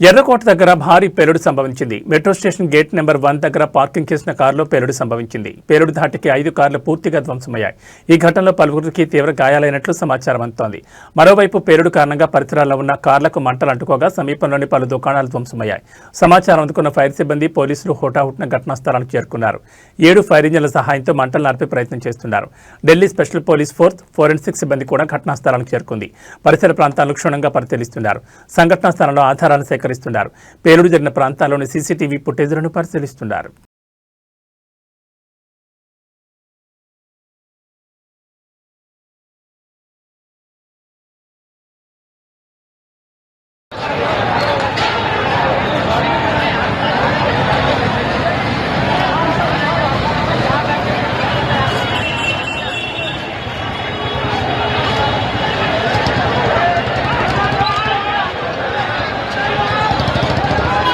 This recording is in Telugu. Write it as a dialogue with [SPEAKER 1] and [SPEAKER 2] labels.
[SPEAKER 1] ఎర్రకోట దగ్గర భారీ పేలుడు సంభవించింది. Metro station gate number one దగ్గర పార్కింగ్ చేసిన కారులో పేలుడు సంభవించింది. పేలుడు ధాటికి ఐదు కార్లు పూర్తిగా ధ్వంసమయ్యాయి. ఈ ఘటనలో పలువురికి తీవ్ర గాయాలైనట్లు సమాచారం అందుతోంది. మరోవైపు పేలుడు కారణంగా పరిసరాల్లో ఉన్న కార్లకు మంటలు అంటుకోగా సమీపంలోని పలు దుకాణాలు ధ్వంసమయ్యాయి. సమాచారం అందుకున్న ఫైర్ సిబ్బంది పోలీసులు హోటాహుట్న ఘటనా స్థలానికి చేరుకున్నారు. ఏడు ఫైర్ ఇంజన్ల సహాయంతో మంటలు నడిపే ప్రయత్నం చేస్తున్నారు. Delhi special police force forensic సిబ్బంది కూడా ఘటనా స్థలానికి చేరుకుంది. పరిసర ప్రాంతాలను క్షుణ్ణంగా పరిశీలిస్తున్నారు. సంఘటనా స్థలంలో ఆధారాలను సేకరిస్తున్నారు. పేలుడు జరిగిన ప్రాంతాల్లోని సీసీటీవీ ఫుటేజ్లను పరిశీలిస్తున్నారు.